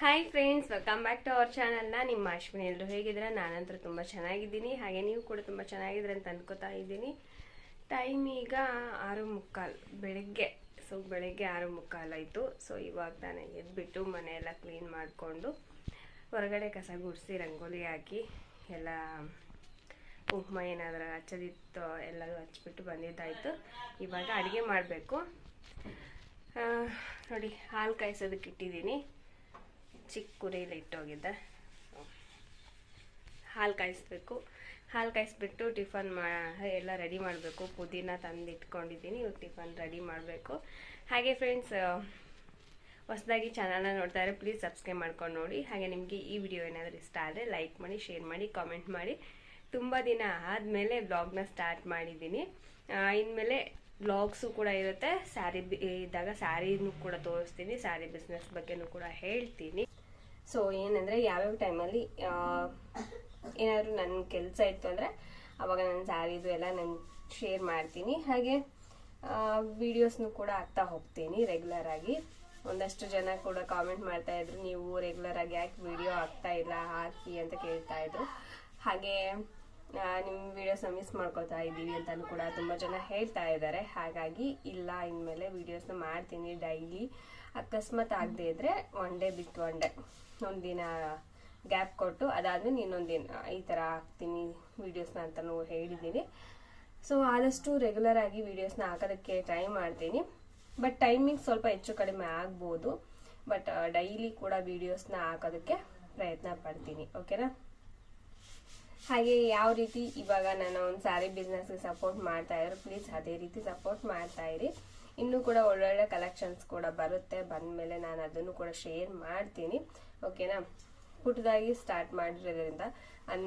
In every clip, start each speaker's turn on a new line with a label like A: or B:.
A: Hi friends welcome back to our ಚಾನಲ್ನ ನಿಮ್ಮ ಅಶ್ವಿನಿ ಎಲ್ಲರೂ ಹೇಗಿದ್ದೀರಾ? ನಾನಂತೂ ತುಂಬ ಚೆನ್ನಾಗಿದ್ದೀನಿ. ಹಾಗೆ ನೀವು ಕೂಡ ತುಂಬ ಚೆನ್ನಾಗಿದ್ದೀರ ಅಂತ ಅನ್ಕೋತಾ ಇದ್ದೀನಿ. ಟೈಮ್ ಈಗ ಆರು ಮುಕ್ಕಾಲು ಬೆಳಗ್ಗೆ. ಸೊ ಬೆಳಗ್ಗೆ ಆರು ಮುಕ್ಕಾಲಾಯಿತು ಸೊ ಇವಾಗ ನಾನು ಎದ್ಬಿಟ್ಟು ಮನೆಯೆಲ್ಲ ಕ್ಲೀನ್ ಮಾಡಿಕೊಂಡು ಹೊರಗಡೆ ಕಸ ಗುಡಿಸಿ, ರಂಗೋಲಿ ಹಾಕಿ, ಎಲ್ಲ ಕುಂಕುಮ ಏನಾದರೂ ಹಚ್ಚದಿತ್ತು ಎಲ್ಲರೂ ಹಚ್ಬಿಟ್ಟು ಬಂದಿದ್ದಾಯಿತು. ಇವಾಗ ಅಡುಗೆ ಮಾಡಬೇಕು. ನೋಡಿ, ಹಾಲು ಕಾಯಿಸೋದಕ್ಕೆ ಇಟ್ಟಿದ್ದೀನಿ. ಚಿಕ್ಕ ಕುರಿಯಲ್ಲಿ ಇಟ್ಟೋಗಿದ್ದೆ. ಹಾಲು ಕಾಯಿಸ್ಬೇಕು. ಹಾಲು ಕಾಯಿಸ್ಬಿಟ್ಟು ಟಿಫನ್ ಮಾ, ಎಲ್ಲ ರೆಡಿ ಮಾಡಬೇಕು. ಪುದೀನ ತಂದು ಇಟ್ಕೊಂಡಿದ್ದೀನಿ ಇವಾಗ ಟಿಫನ್ ರೆಡಿ ಮಾಡಬೇಕು. ಹಾಗೆ ಫ್ರೆಂಡ್ಸ್ ಹೊಸದಾಗಿ ಚಾನಲ್ನ ನೋಡ್ತಾ ಇದ್ರೆ ಪ್ಲೀಸ್ ಸಬ್ಸ್ಕ್ರೈಬ್ ಮಾಡ್ಕೊಂಡು ನೋಡಿ. ಹಾಗೆ ನಿಮಗೆ ಈ ವಿಡಿಯೋ ಏನಾದರೂ ಇಷ್ಟ ಆದರೆ ಲೈಕ್ ಮಾಡಿ, ಶೇರ್ ಮಾಡಿ, ಕಾಮೆಂಟ್ ಮಾಡಿ. ತುಂಬ ದಿನ ಆದಮೇಲೆ ಬ್ಲಾಗ್ನ ಸ್ಟಾರ್ಟ್ ಮಾಡಿದ್ದೀನಿ. ಇನ್ಮೇಲೆ ಬ್ಲಾಗ್ಸು ಕೂಡ ಇರುತ್ತೆ. ಸ್ಯಾರಿ ಇದ್ದಾಗ ಸ್ಯಾರಿನೂ ಕೂಡ ತೋರಿಸ್ತೀನಿ, ಸ್ಯಾರಿ ಬಿಸ್ನೆಸ್ ಬಗ್ಗೆನೂ ಕೂಡ ಹೇಳ್ತೀನಿ. ಸೊ ಏನಂದರೆ ಯಾವ್ಯಾವ ಟೈಮಲ್ಲಿ ಏನಾದರೂ ನನ್ನ ಕೆಲಸ ಇತ್ತು ಅಂದರೆ ಅವಾಗ ನನ್ನ ಸ್ಯಾರಿದು ಎಲ್ಲ ನಾನು ಶೇರ್ ಮಾಡ್ತೀನಿ. ಹಾಗೆ ವಿಡಿಯೋಸ್ನು ಕೂಡ ಹಾಕ್ತಾ ಹೋಗ್ತೀನಿ ರೆಗ್ಯುಲರ್ ಆಗಿ. ಒಂದಷ್ಟು ಜನ ಕೂಡ ಕಾಮೆಂಟ್ ಮಾಡ್ತಾ ಇದ್ರು, ನೀವು ರೆಗ್ಯುಲರ್ ಆಗಿ ಯಾಕೆ ವಿಡಿಯೋ ಆಗ್ತಾ ಇಲ್ಲ, ಹಾಕಿ ಅಂತ ಕೇಳ್ತಾ ಇದ್ರು. ಹಾಗೆ ನಿಮ್ಮ ವೀಡಿಯೋಸ್ನ ಮಿಸ್ ಮಾಡ್ಕೋತಾ ಇದ್ದೀವಿ ಅಂತಲೂ ಕೂಡ ತುಂಬ ಜನ ಹೇಳ್ತಾ ಇದ್ದಾರೆ. ಹಾಗಾಗಿ, ಇಲ್ಲ, ಇನ್ಮೇಲೆ ವಿಡಿಯೋಸ್ನ ಮಾಡ್ತೀನಿ ಡೈಲಿ ಅಕಸ್ಮಾತ್ ಆಗದೆ ಇದ್ರೆ ಒನ್ ಡೇ ಬಿಟ್ಟು ಒನ್ ಡೇ ಒಂದಿನ ಗ್ಯಾಪ್ ಕೊಟ್ಟು ಅದಾದ್ಮೇಲೆ ಇನ್ನೊಂದು ದಿನ ಈ ಥರ ಹಾಕ್ತೀನಿ ವಿಡಿಯೋಸ್ನ ಅಂತಲೂ ಹೇಳಿದ್ದೀನಿ. ಸೊ ಆದಷ್ಟು ರೆಗ್ಯುಲರ್ ಆಗಿ ವಿಡಿಯೋಸ್ನ ಹಾಕೋದಕ್ಕೆ ಟ್ರೈ ಮಾಡ್ತೀನಿ. ಬಟ್ ಟೈಮಿಂಗ್ ಸ್ವಲ್ಪ ಹೆಚ್ಚು ಕಡಿಮೆ ಆಗ್ಬೋದು. ಬಟ್ ಡೈಲಿ ಕೂಡ ವೀಡಿಯೋಸ್ನ ಹಾಕೋದಕ್ಕೆ ಪ್ರಯತ್ನ ಪಡ್ತೀನಿ. ಓಕೆನಾ ಹಾಗೆ ಯಾವ ರೀತಿ ಇವಾಗ ನಾನು ಒಂದು ಸ್ಯಾರಿ ಬಿಸ್ನೆಸ್ಗೆ ಸಪೋರ್ಟ್ ಮಾಡ್ತಾ ಇದ್ರು ಪ್ಲೀಸ್ ಅದೇ ರೀತಿ ಸಪೋರ್ಟ್ ಮಾಡ್ತಾ ಇರಿ. ಇನ್ನೂ ಕೂಡ ಒಳ್ಳೊಳ್ಳೆ ಕಲೆಕ್ಷನ್ಸ್ ಕೂಡ ಬರುತ್ತೆ. ಬಂದಮೇಲೆ ನಾನು ಅದನ್ನು ಕೂಡ ಶೇರ್ ಮಾಡ್ತೀನಿ. ಓಕೆನಾ ಪುಟ್ಟದಾಗಿ ಸ್ಟಾರ್ಟ್ ಮಾಡಿರೋದ್ರಿಂದ. ಅನ್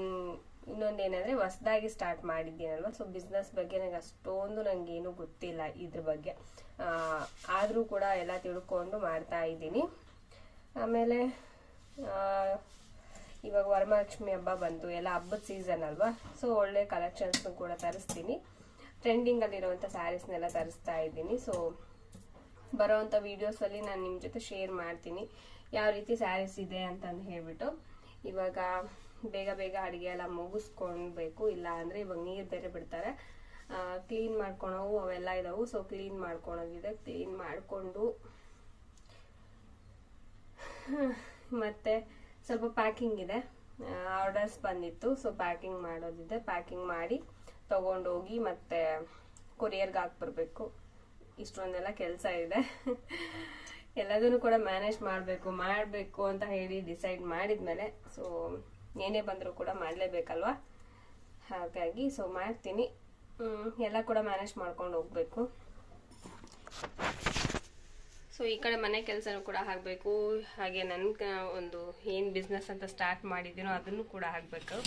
A: ಇನ್ನೊಂದು ಏನಂದರೆ ಹೊಸದಾಗಿ ಸ್ಟಾರ್ಟ್ ಮಾಡಿದ್ದೀನಲ್ವ? ಸೊ ಬಿಸ್ನೆಸ್ ಬಗ್ಗೆ ನನಗೆ ಅಷ್ಟೊಂದು ನನಗೇನು ಗೊತ್ತಿಲ್ಲ ಇದ್ರ ಬಗ್ಗೆ. ಆದರೂ ಕೂಡ ಎಲ್ಲ ತಿಳ್ಕೊಂಡು ಮಾಡ್ತಾ ಇದ್ದೀನಿ. ಆಮೇಲೆ ಇವಾಗ ವರಮಹಾಲಕ್ಷ್ಮಿ ಹಬ್ಬ ಬಂತು. ಎಲ್ಲ ಹಬ್ಬದ ಸೀಸನ್ ಅಲ್ವಾ? ಸೊ ಒಳ್ಳೆ ಕಲೆಕ್ಷನ್ಸ್ನು ಕೂಡ ತರಿಸ್ತೀನಿ. ಟ್ರೆಂಡಿಂಗಲ್ಲಿರುವಂಥ ಸ್ಯಾರೀಸ್ನೆಲ್ಲ ತರಿಸ್ತಾ ಇದ್ದೀನಿ. ಸೊ ಬರೋವಂಥ ವೀಡಿಯೋಸಲ್ಲಿ ನಾನು ನಿಮ್ಮ ಜೊತೆ ಶೇರ್ ಮಾಡ್ತೀನಿ. ಯಾವ ರೀತಿ ಸ್ಯಾರೀಸ್ ಇದೆ ಅಂತಂದು ಹೇಳ್ಬಿಟ್ಟು. ಇವಾಗ ಬೇಗ ಬೇಗ ಅಡುಗೆ ಎಲ್ಲ ಮುಗಿಸ್ಕೊಳ್ಬೇಕು ಇಲ್ಲ ಅಂದರೆ ಇವಾಗ ನೀರು ಬೇರೆ ಬಿಡ್ತಾರೆ. ಕ್ಲೀನ್ ಮಾಡ್ಕೊಳವು ಅವೆಲ್ಲ ಇದಾವು. ಸೊ ಕ್ಲೀನ್ ಮಾಡ್ಕೊಳೋದಿದೆ ಕ್ಲೀನ್ ಮಾಡಿಕೊಂಡು ಮತ್ತೆ ಸ್ವಲ್ಪ ಪ್ಯಾಕಿಂಗ್ ಇದೆ. ಆರ್ಡರ್ಸ್ ಬಂದಿತ್ತು. ಸೊ ಪ್ಯಾಕಿಂಗ್ ಮಾಡೋದಿದೆ. ಪ್ಯಾಕಿಂಗ್ ಮಾಡಿ ತಗೊಂಡೋಗಿ ಮತ್ತೆ ಕೊರಿಯರ್ಗೆ ಹಾಕ್ಬರ್ಬೇಕು. ಇಷ್ಟೊಂದೆಲ್ಲ ಕೆಲಸ ಇದೆ. ಎಲ್ಲದನ್ನು ಕೂಡ ಮ್ಯಾನೇಜ್ ಮಾಡಬೇಕು ಮಾಡಬೇಕು ಅಂತ ಹೇಳಿ ಡಿಸೈಡ್ ಮಾಡಿದ್ಮೇಲೆ ಸೊ ಏನೇ ಬಂದರೂ ಕೂಡ ಮಾಡಲೇಬೇಕಲ್ವಾ? ಹಾಗಾಗಿ ಸೊ ಮಾಡ್ತೀನಿ. ಎಲ್ಲ ಕೂಡ ಮ್ಯಾನೇಜ್ ಮಾಡ್ಕೊಂಡು ಹೋಗಬೇಕು. ಸೊ ಈ ಕಡೆ ಮನೆ ಕೆಲಸನೂ ಕೂಡ ಆಗಬೇಕು ಹಾಗೆ ನನ್ನ ಒಂದು ಏನು ಬಿಸ್ನೆಸ್ ಅಂತ ಸ್ಟಾರ್ಟ್ ಮಾಡಿದ್ದೀನೋ ಅದನ್ನು ಕೂಡ ಆಗಬೇಕು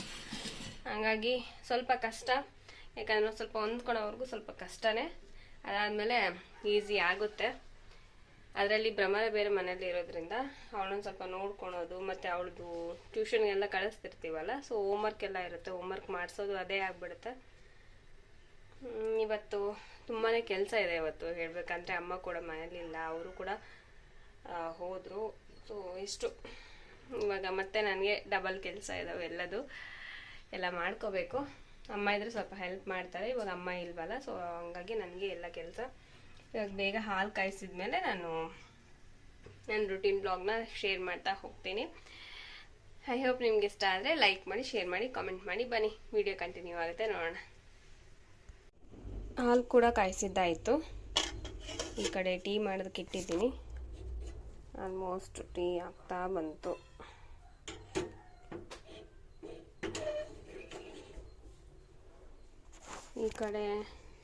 A: ಹಾಗಾಗಿ ಸ್ವಲ್ಪ ಕಷ್ಟ. ಯಾಕಂದ್ರೆ ಸ್ವಲ್ಪ ಹೊಂದ್ಕೊಳೋವ್ರಿಗೂ ಸ್ವಲ್ಪ ಕಷ್ಟನೇ. ಅದಾದಮೇಲೆ ಈಸಿ ಆಗುತ್ತೆ. ಅದರಲ್ಲಿ ಭ್ರಮರ ಬೇರೆ ಮನೇಲಿ ಇರೋದ್ರಿಂದ ಅವಳೊಂದು ಸ್ವಲ್ಪ ನೋಡ್ಕೊಳೋದು, ಮತ್ತು ಅವಳದು ಟ್ಯೂಷನ್ಗೆಲ್ಲ ಕಳಿಸ್ತಿರ್ತೀವಲ್ಲ ಸೊ ಹೋಮ್ವರ್ಕ್ ಎಲ್ಲ ಇರುತ್ತೆ. ಹೋಮ್ವರ್ಕ್ ಮಾಡಿಸೋದು ಅದೇ ಆಗಿಬಿಡುತ್ತೆ. ಇವತ್ತು ತುಂಬಾ ಕೆಲಸ ಇದೆ ಇವತ್ತು ಹೇಳಬೇಕಂದ್ರೆ ಅಮ್ಮ ಕೂಡ ಮನೇಲಿಲ್ಲ, ಅವರು ಕೂಡ ಹೋದರು. ಸೊ ಇಷ್ಟು. ಇವಾಗ ಮತ್ತೆ ನನಗೆ ಡಬಲ್ ಕೆಲಸ ಇದಾವೆ ಎಲ್ಲದು. ಎಲ್ಲ ಮಾಡ್ಕೋಬೇಕು. ಅಮ್ಮ ಇದ್ರೆ ಸ್ವಲ್ಪ ಹೆಲ್ಪ್ ಮಾಡ್ತಾರೆ. ಇವಾಗ ಅಮ್ಮ ಇಲ್ವಲ್ಲ ಸೊ ಹಂಗಾಗಿ ನನಗೆ ಎಲ್ಲ ಕೆಲಸ. ಇವಾಗ ಬೇಗ ಹಾಲು ಕಾಯಿಸಿದ್ಮೇಲೆ ನಾನು ನನ್ನ ರುಟೀನ್ ಬ್ಲಾಗ್ನ ಶೇರ್ ಮಾಡ್ತಾ ಹೋಗ್ತೀನಿ. ಐ ಹೋಪ್ ನಿಮ್ಗೆ ಇಷ್ಟ ಆದರೆ ಲೈಕ್ ಮಾಡಿ ಶೇರ್ ಮಾಡಿ ಕಾಮೆಂಟ್ ಮಾಡಿ. ಬನ್ನಿ ವಿಡಿಯೋ ಕಂಟಿನ್ಯೂ ಆಗುತ್ತೆ, ನೋಡೋಣ. ಹಾಲು ಕೂಡ ಕಾಯಿಸಿದ್ದಾಯಿತು. ಈ ಕಡೆ ಟೀ ಮಾಡೋದಕ್ಕೆ ಇಟ್ಟಿದ್ದೀನಿ. ಆಲ್ಮೋಸ್ಟ್ ಟೀ ಆಗ್ತಾ ಬಂತು. ಈ ಕಡೆ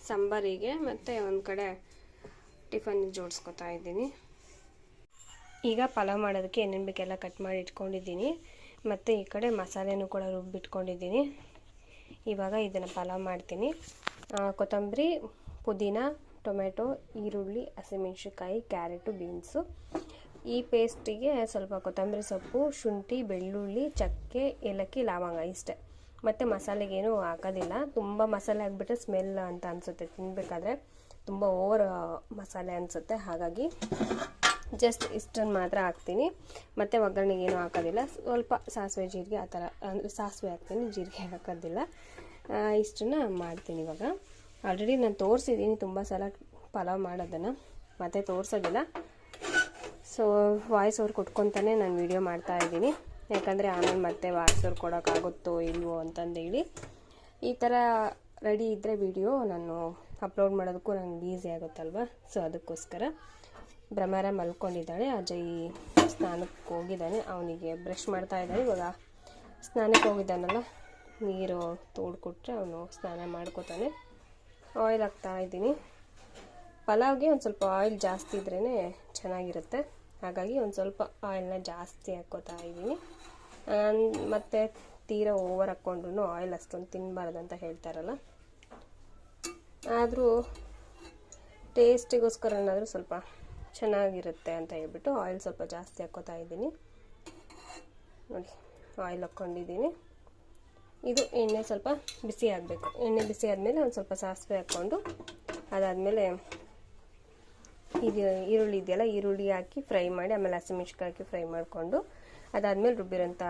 A: ಸಾಂಬಾರಿಗೆ ಮತ್ತು ಒಂದು ಕಡೆ ಟಿಫನ್ ಜೋಡಿಸ್ಕೊತಾ ಇದ್ದೀನಿ. ಈಗ ಪಲಾವ್ ಮಾಡೋದಕ್ಕೆ ಏನೇನು ಬೇಕೆಲ್ಲ ಕಟ್ ಮಾಡಿ ಇಟ್ಕೊಂಡಿದ್ದೀನಿ. ಮತ್ತು ಈ ಕಡೆ ಮಸಾಲೆನೂ ಕೂಡ ರುಬ್ಬಿಟ್ಕೊಂಡಿದ್ದೀನಿ. ಇವಾಗ ಇದನ್ನು ಪಲಾವ್ ಮಾಡ್ತೀನಿ. ಕೊತ್ತಂಬರಿ, ಪುದೀನ ಟೊಮೆಟೊ ಈರುಳ್ಳಿ, ಹಸಿಮೆಣ್ಸಿನ್ಕಾಯಿ, ಕ್ಯಾರೆಟು, ಬೀನ್ಸು. ಈ ಪೇಸ್ಟಿಗೆ ಸ್ವಲ್ಪ ಕೊತ್ತಂಬರಿ ಸೊಪ್ಪು, ಶುಂಠಿ, ಬೆಳ್ಳುಳ್ಳಿ, ಚಕ್ಕೆ, ಏಲಕ್ಕಿ, ಲವಂಗ ಇಷ್ಟೇ. ಮತ್ತು ಮಸಾಲೆಗೇನು ಹಾಕೋದಿಲ್ಲ. ತುಂಬ ಮಸಾಲೆ ಹಾಕ್ಬಿಟ್ರೆ ಸ್ಮೆಲ್ ಅಂತ ಅನಿಸುತ್ತೆ. ತಿನ್ನಬೇಕಾದ್ರೆ ತುಂಬ ಓವರ್ ಮಸಾಲೆ ಅನಿಸುತ್ತೆ. ಹಾಗಾಗಿ ಜಸ್ಟ್ ಇಷ್ಟನ್ನು ಮಾತ್ರ ಹಾಕ್ತೀನಿ. ಮತ್ತು ಒಗ್ಗರಣೆಗೆ ಏನೂ ಹಾಕೋದಿಲ್ಲ. ಸ್ವಲ್ಪ ಸಾಸಿವೆ ಜೀರಿಗೆ ಆ ಥರ, ಅಂದರೆ ಸಾಸಿವೆ ಹಾಕ್ತೀನಿ, ಜೀರಿಗೆ ಹಾಕೋದಿಲ್ಲ. ಇಷ್ಟನ್ನು ಮಾಡ್ತೀನಿ ಇವಾಗ. ಆಲ್ರೆಡಿ ನಾನು ತೋರಿಸಿದ್ದೀನಿ, ತುಂಬ ಸಲ ಪಲಾವ್ ಮಾಡೋದನ್ನು. ಮತ್ತೆ ತೋರಿಸೋದಿಲ್ಲ. ಸೊ ವಾಯ್ಸ್ ಅವ್ರು ಕೊಟ್ಕೊತಾನೆ ನಾನು ವೀಡಿಯೋ ಮಾಡ್ತಾ ಇದ್ದೀನಿ. ಯಾಕಂದರೆ ಆಮೇಲೆ ಮತ್ತೆ ವಾಯ್ಸ್ ಅವ್ರು ಕೊಡೋಕ್ಕಾಗುತ್ತೋ ಇಲ್ವೋ ಅಂತಂದೇಳಿ ಈ ಥರ ರೆಡಿ ಇದ್ದರೆ ವಿಡಿಯೋ ನಾನು ಅಪ್ಲೋಡ್ ಮಾಡೋದಕ್ಕೂ ನನಗೆ ಈಸಿ ಆಗುತ್ತಲ್ವ? ಸೊ, ಅದಕ್ಕೋಸ್ಕರ ಭ್ರಮರ ಮಲ್ಕೊಂಡಿದ್ದಾಳೆ. ಅಜಯ್ ಸ್ನಾನಕ್ಕೆ ಹೋಗಿದ್ದಾನೆ. ಅವನಿಗೆ ಬ್ರಷ್ ಮಾಡ್ತಾ ಇದ್ದಾನೆ ಇವಾಗ ಸ್ನಾನಕ್ಕೆ ಹೋಗಿದ್ದಾನಲ್ಲ, ನೀರು ತೋಡ್ಕೊಟ್ರೆ ಅವನು ಸ್ನಾನ ಮಾಡ್ಕೋತಾನೆ. ಆಯಿಲ್ ಹಾಕ್ತಾ ಇದ್ದೀನಿ. ಪಲಾವ್ಗೆ ಒಂದು ಸ್ವಲ್ಪ ಆಯಿಲ್ ಜಾಸ್ತಿ ಇದ್ರೇ ಚೆನ್ನಾಗಿರುತ್ತೆ. ಹಾಗಾಗಿ ಒಂದು ಸ್ವಲ್ಪ ಆಯಿಲ್ನ ಜಾಸ್ತಿ ಹಾಕ್ಕೋತಾ ಇದ್ದೀನಿ. ಮತ್ತು ತೀರಾ ಓವರ್ ಹಾಕ್ಕೊಂಡ್ರು ಆಯಿಲ್ ಅಷ್ಟೊಂದು ತಿನ್ನಬಾರ್ದು ಅಂತ ಹೇಳ್ತಾರಲ್ಲ. ಆದರೂ ಟೇಸ್ಟಿಗೋಸ್ಕರನಾದರೂ ಸ್ವಲ್ಪ ಚೆನ್ನಾಗಿರುತ್ತೆ ಅಂತ ಹೇಳ್ಬಿಟ್ಟು ಆಯಿಲ್ ಸ್ವಲ್ಪ ಜಾಸ್ತಿ ಹಾಕ್ಕೋತಾ ಇದ್ದೀನಿ. ನೋಡಿ ಆಯಿಲ್ ಹಾಕ್ಕೊಂಡಿದ್ದೀನಿ ಇದು ಎಣ್ಣೆ ಸ್ವಲ್ಪ ಬಿಸಿ ಆಗಬೇಕು. ಎಣ್ಣೆ ಬಿಸಿ ಆದಮೇಲೆ ಒಂದು ಸ್ವಲ್ಪ ಸಾಸಿವೆ ಹಾಕ್ಕೊಂಡು ಅದಾದಮೇಲೆ ಇದು ಈರುಳ್ಳಿ ಇದೆಯಲ್ಲ, ಈರುಳ್ಳಿ ಹಾಕಿ ಫ್ರೈ ಮಾಡಿ, ಆಮೇಲೆ ಹಸಿಮೆಣ್ಸಿಕಾಯಿ ಹಾಕಿ ಫ್ರೈ ಮಾಡಿಕೊಂಡು, ಅದಾದಮೇಲೆ ರುಬ್ಬಿರೋಂಥ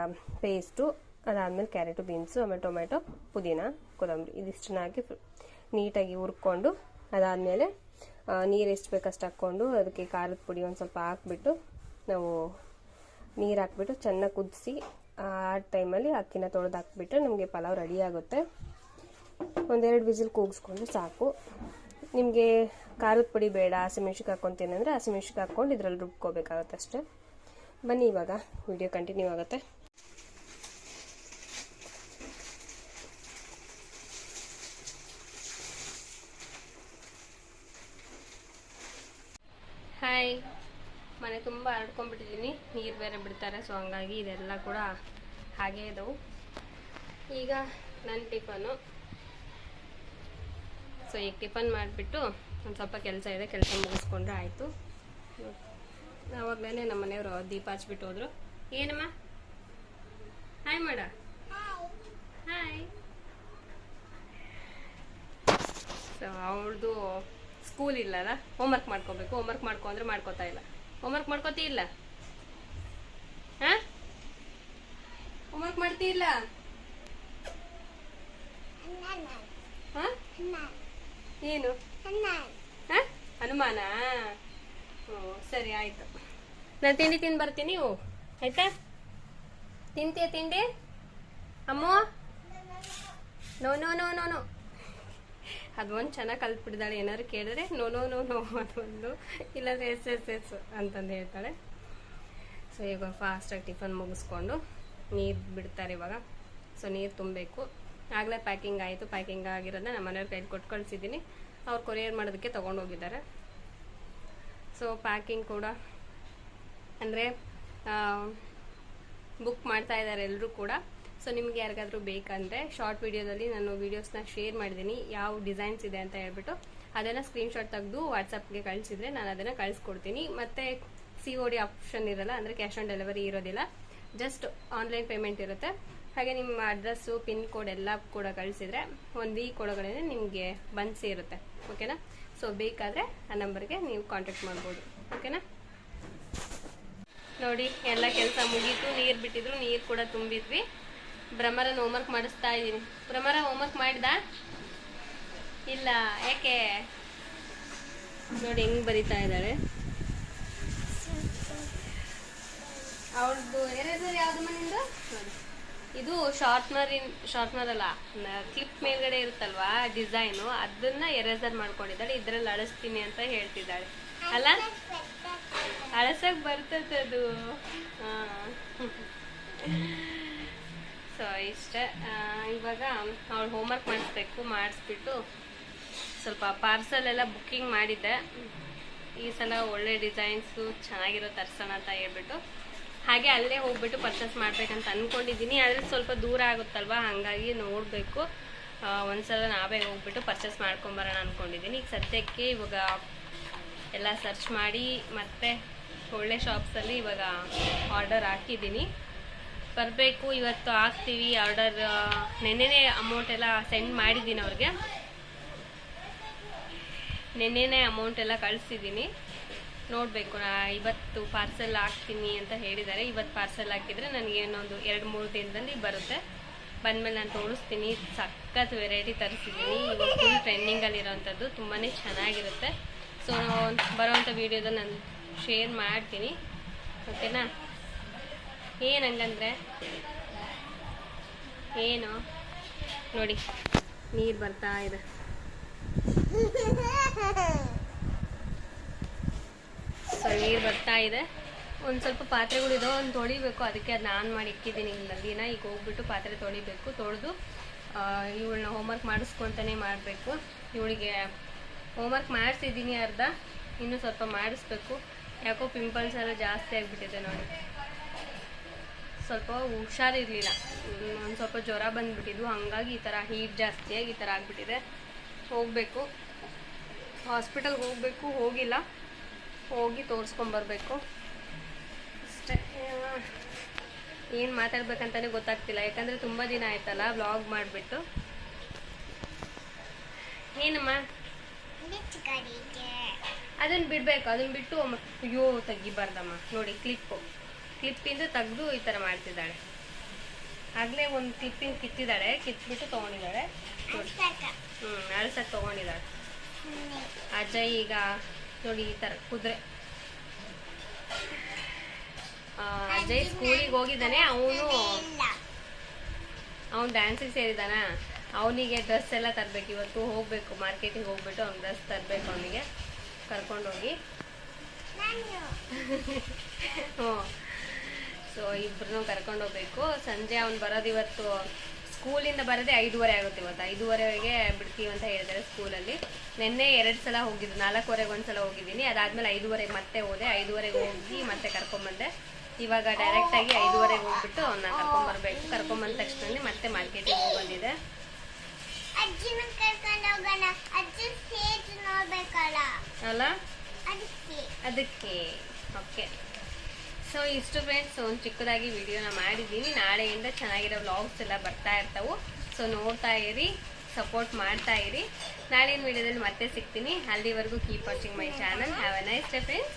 A: ಪೇಸ್ಟು ಅದಾದಮೇಲೆ ಕ್ಯಾರೆಟು ಬೀನ್ಸು ಆಮೇಲೆ ಟೊಮೆಟೊ ಪುದೀನ, ಕೊತ್ತಂಬರಿ ಇದಿಷ್ಟನ್ನ ಹಾಕಿ ನೀಟಾಗಿ ಹುರ್ಕೊಂಡು, ಅದಾದಮೇಲೆ ನೀರು ಎಷ್ಟು ಬೇಕಷ್ಟು ಹಾಕ್ಕೊಂಡು, ಅದಕ್ಕೆ ಖಾರದ ಪುಡಿ ಒಂದು ಸ್ವಲ್ಪ ಹಾಕ್ಬಿಟ್ಟು, ನಾವು ನೀರು ಹಾಕ್ಬಿಟ್ಟು ಚೆನ್ನಾಗಿ ಕುದಿಸಿ, ಆ ಟೈಮಲ್ಲಿ ಅಕ್ಕಿನ ತೊಳೆದು ಹಾಕ್ಬಿಟ್ರೆ ನಮಗೆ ಪಲಾವ್ ರೆಡಿ ಆಗುತ್ತೆ. ಒಂದೆರಡು ವಿಸಿಲ್ ಕೂಗಿಸ್ಕೊಂಡು ಸಾಕು. ನಿಮಗೆ ಖಾರದ ಪುಡಿ ಬೇಡ ಹಸಿಮೆಣ್ಸಿಗೆ ಹಾಕ್ಕೊತೀನಿ ಅಂದರೆ ಹಸಿಮೆಣ್ಸಿಗೆ ಹಾಕ್ಕೊಂಡು ಇದರಲ್ಲಿ ರುಬ್ಕೋಬೇಕಾಗುತ್ತೆ ಅಷ್ಟೇ. ಬನ್ನಿ ಇವಾಗ ವಿಡಿಯೋ ಕಂಟಿನ್ಯೂ ಆಗುತ್ತೆ. ಹಾಯ್ ಮನೆ ತುಂಬ ಹರಡ್ಕೊಂಡ್ಬಿಟ್ಟಿದ್ದೀನಿ ನೀರು ಬೇರೆ ಬಿಡ್ತಾರೆ ಸೊ ಹಂಗಾಗಿ ಇದೆಲ್ಲ ಕೂಡ ಹಾಗೇ ಇದ್ದವು ಈಗ ನನ್ನ ಟಿಫನು ಸೊ ಈಗ ಟಿಫನ್ ಮಾಡಿಬಿಟ್ಟು ಒಂದು ಸ್ವಲ್ಪ ಕೆಲಸ ಇದೆ, ಕೆಲಸ ಮುಗಿಸ್ಕೊಂಡ್ರೆ ಆಯಿತು. ಆವಾಗಲೇ ನಮ್ಮ ಮನೆಯವರು ದೀಪ ಹಚ್ಬಿಟ್ಟು ಹೋದ್ರು. ಏನಮ್ಮ? ಹಾಯ್ ಮಾಡ. ಹಾಯ್ ಸೊ ಅವಳದು ಸ್ಕೂಲ್ ಇಲ್ಲಲ್ಲ ಹೋಮ್ವರ್ಕ್ ಮಾಡ್ಕೋಬೇಕು. ಹೋಮ್ವರ್ಕ್ ಮಾಡ್ಕೊ ಅಂದ್ರೆ ಮಾಡ್ಕೋತಾ ಇಲ್ಲ. ಹೋಮ್ವರ್ಕ್ ಮಾಡ್ಕೋತಿ ಇಲ್ಲ? ಹಾ ಹೋಮ್ವರ್ಕ್ ಮಾಡ್ತಿ ಇಲ್ಲ? ಹಾ ಏನು? ಹಾ? ಹನುಮಾನ? ಹ್ಞೂ ಸರಿ ಆಯ್ತು. ನಾನು ತಿಂಡಿ ತಿಂದು ಬರ್ತೀನಿ ನೀವು? ಆಯ್ತಾ? ತಿಂತೀಯ ತಿಂಡಿ? ಅಮ್ಮ? No no no no no. ಅದೊಂದು ಚೆನ್ನಾಗಿ ಕಲ್ತ್ಬಿಡ್ದಾಳೆ ಏನಾದ್ರು ಕೇಳಿದ್ರೆ ನೋ ನೋ ನೋ ನೋ ಅದೊಂದು. ಇಲ್ಲಾಂದ್ರೆ ಎಸ್ ಎಸ್ ಎಸ್ ಅಂತಂದು ಹೇಳ್ತಾಳೆ. ಸೊ ಈಗ ಫಾಸ್ಟಾಗಿ ಟಿಫನ್ ಮುಗಿಸ್ಕೊಂಡು ನೀರು ಬಿಡ್ತಾರೆ ಇವಾಗ. ಸೊ ನೀರು ತುಂಬಬೇಕು. ಆಗಲೇ ಪ್ಯಾಕಿಂಗ್ ಆಯಿತು ಪ್ಯಾಕಿಂಗ್ ಆಗಿರೋದನ್ನ ನಮ್ಮ ಮನೆಯವ್ರ ಕೈಲಿ ಕೊಟ್ಟು ಕಳಿಸಿದ್ದೀನಿ ಅವ್ರು ಕೊರಿಯರ್ ಮಾಡೋದಕ್ಕೆ ತೊಗೊಂಡು ಹೋಗಿದ್ದಾರೆ ಸೊ ಪ್ಯಾಕಿಂಗ್ ಕೂಡ ಅಂದರೆ ಬುಕ್ ಮಾಡ್ತಾ ಇದ್ದಾರೆ ಎಲ್ಲರೂ ಕೂಡ. ಸೊ ನಿಮ್ಗೆ ಯಾರಿಗಾದರೂ ಬೇಕಂದರೆ ಶಾರ್ಟ್ ವಿಡಿಯೋದಲ್ಲಿ ನಾನು ವೀಡಿಯೋಸ್ನ ಶೇರ್ ಮಾಡಿದ್ದೀನಿ, ಯಾವ ಡಿಸೈನ್ಸ್ ಇದೆ ಅಂತ ಹೇಳ್ಬಿಟ್ಟು. ಅದನ್ನು ಸ್ಕ್ರೀನ್ಶಾಟ್ ತೆಗೆದು ವಾಟ್ಸಪ್ಗೆ ಕಳಿಸಿದರೆ ನಾನು ಅದನ್ನು ಕಳಿಸ್ಕೊಡ್ತೀನಿ. ಮತ್ತು ಸಿ ಒ ಡಿ ಆಪ್ಷನ್ ಇರಲ್ಲ, ಅಂದರೆ ಕ್ಯಾಶ್ ಆನ್ ಡೆಲಿವರಿ ಇರೋದಿಲ್ಲ. ಜಸ್ಟ್ ಆನ್ಲೈನ್ ಪೇಮೆಂಟ್ ಇರುತ್ತೆ. ಹಾಗೆ ನಿಮ್ಮ ಅಡ್ರೆಸ್ಸು, ಪಿನ್ ಕೋಡ್ ಎಲ್ಲ ಕೂಡ ಕಳಿಸಿದ್ರೆ ಒಂದು ವೀಕ್ ಒಳಗಡೆ ನಿಮಗೆ ಬಂದು ಸೇರುತ್ತೆ. ಓಕೆನಾ? ಸೊ ಬೇಕಾದರೆ ಆ ನಂಬರ್ಗೆ ನೀವು ಕಾಂಟ್ಯಾಕ್ಟ್ ಮಾಡ್ಬೋದು. ಓಕೆನಾ? ನೋಡಿ, ಎಲ್ಲ ಕೆಲಸ ಮುಗೀತು. ನೀರು ಬಿಟ್ಟಿದ್ರು, ನೀರು ಕೂಡ ತುಂಬಿದ್ವಿ. ಭ್ರಮರನ ಹೋಮ್ವರ್ಕ್ ಮಾಡಿಸ್ತಾ ಇದ್ದೀನಿ. ಭ್ರಮರ ಹೋಮ್ವರ್ಕ್ ಮಾಡಿದ? ಇಲ್ಲ, ಯಾಕೆ? ನೋಡಿ, ಹೆಂಗ್ ಬರಿತಾ ಇದ್ದಾಳೆ. ಅವ್ರದ್ದು ಏನಾದ್ರು ಯಾವುದು ಮನೆಯಿಂದ? ನೋಡಿ. ಇದು ಶಾರ್ಟ್ನರ್ ಇನ್ ಶಾರ್ಟ್ನರ್ ಅಲ್ಲ ಕ್ಲಿಪ್ ಮೇಲ್ಗಡೆ ಇರುತ್ತಲ್ವಾ ಡಿಸೈನು ಅದನ್ನ ಎರೇಸರ್ ಮಾಡ್ಕೊಂಡಿದ್ದಾಳೆ, ಇದ್ರಲ್ಲಿ ಅಳಿಸ್ತೀನಿ ಅಂತ ಹೇಳ್ತಿದ್ದಾಳೆ. ಅಲ್ಲ? ಅಳಸಕ್ ಬರ್ತದೆ ಅದು. ಸೊ ಇಷ್ಟ. ಇವಾಗ ಅವಳು ಹೋಮ್ವರ್ಕ್ ಮಾಡಿಸ್ಬೇಕು, ಮಾಡಿಸ್ಬಿಟ್ಟು ಸ್ವಲ್ಪ ಪಾರ್ಸಲ್ ಎಲ್ಲ ಬುಕ್ಕಿಂಗ್ ಮಾಡಿದ್ದೆ. ಈ ಸಲ ಒಳ್ಳೆ ಡಿಸೈನ್ಸು ಚೆನ್ನಾಗಿರೋ ತರ್ಸೋಣ ಅಂತ ಹೇಳ್ಬಿಟ್ಟು. ಹಾಗೆ ಅಲ್ಲೇ ಹೋಗ್ಬಿಟ್ಟು ಪರ್ಚೇಸ್ ಮಾಡ್ಬೇಕಂತ ಅನ್ಕೊಂಡಿದ್ದೀನಿ. ಆದ್ರೆ ಸ್ವಲ್ಪ ದೂರ ಆಗುತ್ತಲ್ವಾ? ಹಾಗಾಗಿ ನೋಡಬೇಕು. ಒಂದ್ಸಲ ನಾವೇ ಹೋಗ್ಬಿಟ್ಟು ಪರ್ಚೇಸ್ ಮಾಡ್ಕೊಂಬರೋಣ ಅಂದ್ಕೊಂಡಿದ್ದೀನಿ ಈಗ ಸದ್ಯಕ್ಕೆ ಇವಾಗ ಎಲ್ಲ ಸರ್ಚ್ ಮಾಡಿ ಮತ್ತೆ ಒಳ್ಳೆ ಶಾಪ್ಸಲ್ಲಿ ಇವಾಗ ಆರ್ಡರ್ ಹಾಕಿದ್ದೀನಿ. ಬರಬೇಕು, ಇವತ್ತು ಹಾಕ್ತೀವಿ ಆರ್ಡರ್ ನೆನ್ನೆನೇ ಅಮೌಂಟ್ ಎಲ್ಲ ಸೆಂಡ್ ಮಾಡಿದ್ದೀನಿ ಅವ್ರಿಗೆ. ನೆನ್ನೆನೇ ಅಮೌಂಟ್ ಎಲ್ಲ ಕಳಿಸಿದ್ದೀನಿ. ನೋಡಬೇಕು ಇವತ್ತು ಪಾರ್ಸೆಲ್ ಹಾಕ್ತೀನಿ ಅಂತ ಹೇಳಿದ್ದಾರೆ. ಇವತ್ತು ಪಾರ್ಸೆಲ್ ಹಾಕಿದರೆ ನನಗೇನೊಂದು ಎರಡು ಮೂರು ದಿನದಲ್ಲಿ ಬರುತ್ತೆ. ಬಂದಮೇಲೆ ನಾನು ತೋರಿಸ್ತೀನಿ. ಸಖತ್ ವೆರೈಟಿ ತರಿಸಿದ್ದೀನಿ. ಇವಾಗ ಫುಲ್ ಟ್ರೆಂಡಿಂಗಲ್ಲಿರೋವಂಥದ್ದು ತುಂಬಾ ಚೆನ್ನಾಗಿರುತ್ತೆ. ಸೊ ಬರೋವಂಥ ವೀಡಿಯೋದಲ್ಲಿ ನಾನು ಶೇರ್ ಮಾಡ್ತೀನಿ. ಓಕೆನಾ ಏನು ಹಂಗಂದ್ರೆ? ಏನು? ನೋಡಿ, ನೀರು ಬರ್ತಾ ಇದೆ. ಸೊ ನೀರು ಬರ್ತಾ ಇದೆ. ಒಂದು ಸ್ವಲ್ಪ ಪಾತ್ರೆಗಳು ಇದಾವೆ, ಒಂದು ತೊಳಿಬೇಕು. ಅದಕ್ಕೆ ಅದು ನಾನು ಮಾಡಿ ಇಕ್ಕಿದ್ದೀನಿ ನಲ್ಲಿನ ಈಗ ಹೋಗ್ಬಿಟ್ಟು ಪಾತ್ರೆ ತೊಳಿಬೇಕು, ತೊಳೆದು ಇವಳನ್ನ ಹೋಮ್ವರ್ಕ್ ಮಾಡಿಸ್ಕೊತಾನೆ ಮಾಡಬೇಕು. ಇವಳಿಗೆ ಹೋಮ್ವರ್ಕ್ ಮಾಡಿಸಿದ್ದೀನಿ ಅರ್ಧ, ಇನ್ನೂ ಸ್ವಲ್ಪ ಮಾಡಿಸ್ಬೇಕು. ಯಾಕೋ ಪಿಂಪಲ್ಸ್ ಎಲ್ಲ ಜಾಸ್ತಿ ಆಗಿಬಿಟ್ಟಿದೆ ನೋಡಿ. ಸ್ವಲ್ಪ ಹುಷಾರಿರಲಿಲ್ಲ. ಒಂದು ಸ್ವಲ್ಪ ಜ್ವರ ಬಂದುಬಿಟ್ಟಿದ್ದು ಹಾಗಾಗಿ ಈ ಥರ ಹೀಟ್ ಜಾಸ್ತಿಯಾಗಿ ಈ ಥರ ಆಗಿಬಿಟ್ಟಿದೆ. ಹೋಗಬೇಕು. ಹಾಸ್ಪಿಟಲ್ಗೆ ಹೋಗಬೇಕು, ಹೋಗಿಲ್ಲ. ಹೋಗಿ ತೋರಿಸ್ಕೊಂಬರ್ಬೇಕು ಅಷ್ಟೇ. ಏನು ಮಾತಾಡ್ಬೇಕಂತಾನೆ ಗೊತ್ತಾಗ್ತಿಲ್ಲ. ಯಾಕಂದರೆ ತುಂಬ ದಿನ ಆಯ್ತಲ್ಲ ಬ್ಲಾಗ್ ಮಾಡಿಬಿಟ್ಟು. ಏನಮ್ಮ? ಅದನ್ನು ಬಿಡಬೇಕು. ಅದನ್ನು ಬಿಟ್ಟು ಅಯ್ಯೋ, ತೆಗಿಬಾರ್ದಮ್ಮ. ನೋಡಿ ಕ್ಲಿಪ್ಪು ಕ್ಲಿಪ್ಪಿಂದ ತೆಗೆದು ಈ ಥರ ಮಾಡ್ತಿದ್ದಾಳೆ. ಆಗಲೇ ಒಂದು ಕ್ಲಿಪ್ಪಿಂದ ಕಿತ್ತಿದ್ದಾಳೆ ಕಿತ್ಬಿಟ್ಟು ತೊಗೊಂಡಿದ್ದಾಳೆ. ಹ್ಞೂ ಅಳ್ಸಕ್ಕೆ ತೊಗೊಂಡಿದ್ದಾಳೆ. ಅಜಯ್ ಈಗ ನೋಡಿ ಈ ಥರ ಕುದುರೆ. ಅಜಯ್ ಸ್ಕೂಲಿಗೆ ಹೋಗಿದ್ದಾನೆ, ಅವನು ಅವ್ನು ಡ್ಯಾನ್ಸಿಗೆ ಸೇರಿದಾನ. ಅವನಿಗೆ ಡ್ರೆಸ್ ಎಲ್ಲ ತರಬೇಕು, ಇವತ್ತು ಹೋಗಬೇಕು ಮಾರ್ಕೆಟಿಗೆ ಹೋಗ್ಬಿಟ್ಟು ಅವ್ನು ಡ್ರೆಸ್ ತರಬೇಕು ಅವನಿಗೆ. ಕರ್ಕೊಂಡೋಗಿ ಹ್ಞೂ ಸೊ ಇಬ್ಬರನ್ನೂ ಕರ್ಕೊಂಡು ಹೋಗ್ಬೇಕು. ಸಂಜೆ ಅವ್ನು ಬರೋದು ಇವತ್ತು ಸ್ಕೂಲಿಂದ ಬರೋದೇ ಐದೂವರೆ ಆಗುತ್ತೆ ಇವತ್ತು ಐದೂವರೆಗೆ ಬಿಡ್ತೀವಿ ಅಂತ ಹೇಳಿದ್ದಾರೆ ಸ್ಕೂಲಲ್ಲಿ. ನಿನ್ನೆ ಎರಡು ಸಲ ಹೋಗಿದ್ದು ನಾಲ್ಕುವರೆಗೆ ಒಂದು ಸಲ ಹೋಗಿದ್ದೀನಿ. ಅದಾದ್ಮೇಲೆ ಐದೂವರೆಗೆ ಮತ್ತೆ ಹೋದೆ. ಐದೂವರೆಗೆ ಹೋಗಿ ಮತ್ತೆ ಕರ್ಕೊಂಬಂದೆ. ಇವಾಗ ಡೈರೆಕ್ಟಾಗಿ ಐದುವರೆಗೆ ಹೋಗ್ಬಿಟ್ಟು ಅವನ್ನ ಕರ್ಕೊಂಬರ್ಬೇಕು. ಕರ್ಕೊಂಬಂದ ತಕ್ಷಣ ಮತ್ತೆ ಮಾರ್ಕೆಟಿಗೆ ಹೋಗಿ ಬಂದಿದೆ ಅಲ್ಲ ಅದಕ್ಕೆ. ಓಕೆ ಸೊ ಇಷ್ಟು ಫ್ರೆಂಡ್ಸ್ ಒಂದು ಚಿಕ್ಕದಾಗಿ ವಿಡಿಯೋನ ಮಾಡಿದ್ದೀನಿ. ನಾಳೆಯಿಂದ ಚೆನ್ನಾಗಿರೋ ವ್ಲಾಗ್ಸ್ ಎಲ್ಲ ಬರ್ತಾ ಇರ್ತಾವೆ. ಸೊ ನೋಡ್ತಾ ಇರಿ ಸಪೋರ್ಟ್ ಮಾಡ್ತಾ ಇರಿ. ನಾಳಿನ ವಿಡಿಯೋದಲ್ಲಿ ಮತ್ತೆ ಸಿಗ್ತೀನಿ. ಅಲ್ಲಿವರೆಗೂ keep watching my channel have a nice day friends